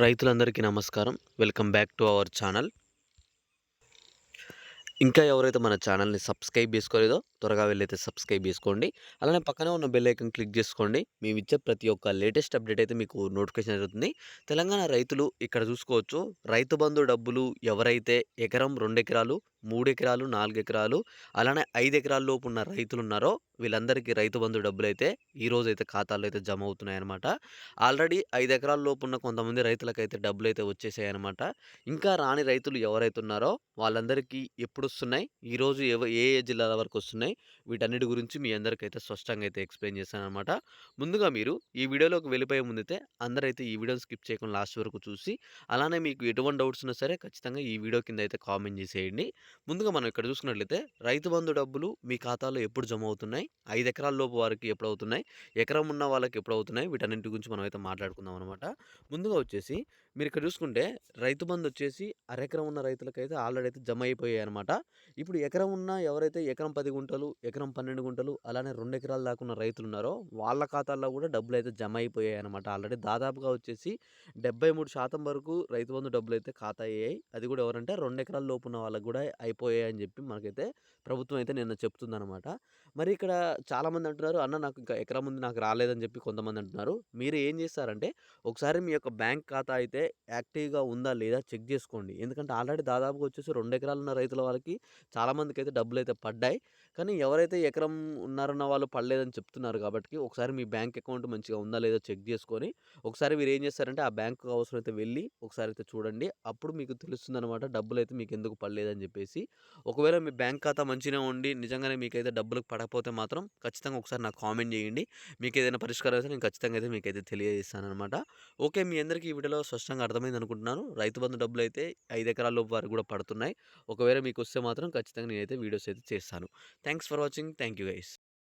రైతులందరికీ నమస్కారం. Welcome back to our channel. ఇంకా ఎవరైతే మన ఛానల్ని సబ్స్క్రైబ్ చేసుకోలేదో త్వరగా వెళ్ళైతే సబ్స్క్రైబ్ చేసుకోండి. అలానే పక్కనే ఉన్న బెల్ ఐకన్ క్లిక్ చేసుకోండి. మేము ఇచ్చే ప్రతి ఒక్క లేటెస్ట్ అప్డేట్ అయితే మీకు నోటిఫికేషన్ జరుగుతుంది. తెలంగాణ రైతులు ఇక్కడ చూసుకోవచ్చు. రైతు బంధు డబ్బులు ఎవరైతే ఎకరం రెండు ఎకరాలు మూడు ఎకరాలు నాలుగు ఎకరాలు అలానే ఐదు ఎకరాల లోపు ఉన్న రైతులు ఉన్నారో వీళ్ళందరికీ రైతు బంధు డబ్బులు అయితే ఈ రోజు అయితే ఖాతాల్లో అయితే జమ అవుతున్నాయి అనమాట ఆల్రెడీ ఐదు ఎకరాల లోపు ఉన్న కొంతమంది రైతులకైతే డబ్బులు అయితే వచ్చేసాయి అనమాట ఇంకా రాని రైతులు ఎవరైతే ఉన్నారో వాళ్ళందరికీ ఎప్పుడు వస్తున్నాయి? ఈరోజు ఎవ ఏ ఏ జిల్లాల వరకు వస్తున్నాయి? వీటన్నిటి గురించి మీ అందరికైతే స్పష్టంగా అయితే ఎక్స్ప్లెయిన్ చేశాను అనమాట ముందుగా మీరు ఈ వీడియోలోకి వెళ్ళిపోయే ముందైతే అందరైతే ఈ వీడియోని స్కిప్ చేయకుండా లాస్ట్ వరకు చూసి అలానే మీకు ఎటువంటి డౌట్స్ ఉన్నా సరే ఖచ్చితంగా ఈ వీడియో కింద అయితే కామెంట్ చేసేయండి. ముందుగా మనం ఇక్కడ చూసుకున్నట్లయితే రైతు బంధు డబ్బులు మీ ఖాతాలో ఎప్పుడు జమ అవుతున్నాయి? ఐదు ఎకరాల లోపు వారికి ఎప్పుడు అవుతున్నాయి? ఎకరం ఉన్న వాళ్ళకి ఎప్పుడు అవుతున్నాయి? వీటన్నింటి గురించి మనం అయితే మాట్లాడుకుందాం అనమాట. ముందుగా వచ్చేసి మీరు ఇక్కడ చూసుకుంటే రైతు బంధు వచ్చేసి అరెకరం ఉన్న రైతులకైతే ఆల్రెడీ అయితే జమ అయిపోయాయి అనమాట ఇప్పుడు ఎకరం ఉన్న ఎవరైతే ఎకరం పది గుంటలు ఎకరం పన్నెండు గుంటలు అలానే రెండు ఎకరాల దాకా ఉన్న రైతులు ఉన్నారో వాళ్ళ ఖాతాల్లో కూడా డబ్బులు అయితే జమ అయిపోయాయి అనమాట ఆల్రెడీ దాదాపుగా వచ్చేసి డెబ్బై మూడు శాతం వరకు రైతు బంధు డబ్బులు అయితే ఖాతా అయ్యాయి. అది కూడా ఎవరంటే రెండు ఎకరాల లోపు ఉన్న వాళ్ళకి కూడా అయిపోయాయి అని చెప్పి మనకైతే ప్రభుత్వం అయితే నిన్న చెప్తుందనమాట మరి ఇక్కడ చాలామంది అంటున్నారు అన్న నాకు ఇంకా ఎకరం ముందు నాకు రాలేదని చెప్పి కొంతమంది అంటున్నారు. మీరు ఏం చేస్తారంటే ఒకసారి మీ యొక్క బ్యాంక్ ఖాతా అయితే యాక్టివ్గా ఉందా లేదా చెక్ చేసుకోండి. ఎందుకంటే ఆల్రెడీ దాదాపుగా వచ్చేసి రెండు ఎకరాలు ఉన్న రైతుల వాళ్ళకి చాలామందికి అయితే డబ్బులు అయితే పడ్డాయి. కానీ ఎవరైతే ఎకరం ఉన్నారన్న వాళ్ళు పడలేదని చెప్తున్నారు కాబట్టి ఒకసారి మీ బ్యాంక్ అకౌంట్ మంచిగా ఉందా లేదో చెక్ చేసుకొని ఒకసారి మీరు ఏం చేస్తారంటే ఆ బ్యాంకు అవసరం అయితే వెళ్ళి ఒకసారి అయితే చూడండి. అప్పుడు మీకు తెలుస్తుంది అనమాట డబ్బులు అయితే మీకు ఎందుకు పడలేదని చెప్పేసి. ఒకవేళ మీ బ్యాంక్ ఖాతా మంచిగా ఉండి నిజంగానే మీకైతే డబ్బులు పడకపోతే మాత్రం ఖచ్చితంగా ఒకసారి నాకు కామెంట్ చేయండి. మీకు ఏదైనా పరిష్కారం అయితే నేను ఖచ్చితంగా అయితే మీకైతే తెలియజేస్తాను అనమాట ఓకే మీ అందరికీ ఈ వీడియోలో స్పష్టంగా అర్థమైంది అనుకుంటున్నాను. రైతు బంధు డబ్బులు అయితే ఐదు ఎకరాల లోపు వారికి కూడా పడుతున్నాయి. ఒకవేళ మీకు వస్తే మాత్రం ఖచ్చితంగా నేనైతే వీడియోస్ అయితే చేస్తాను. Thanks for watching. Thank you guys.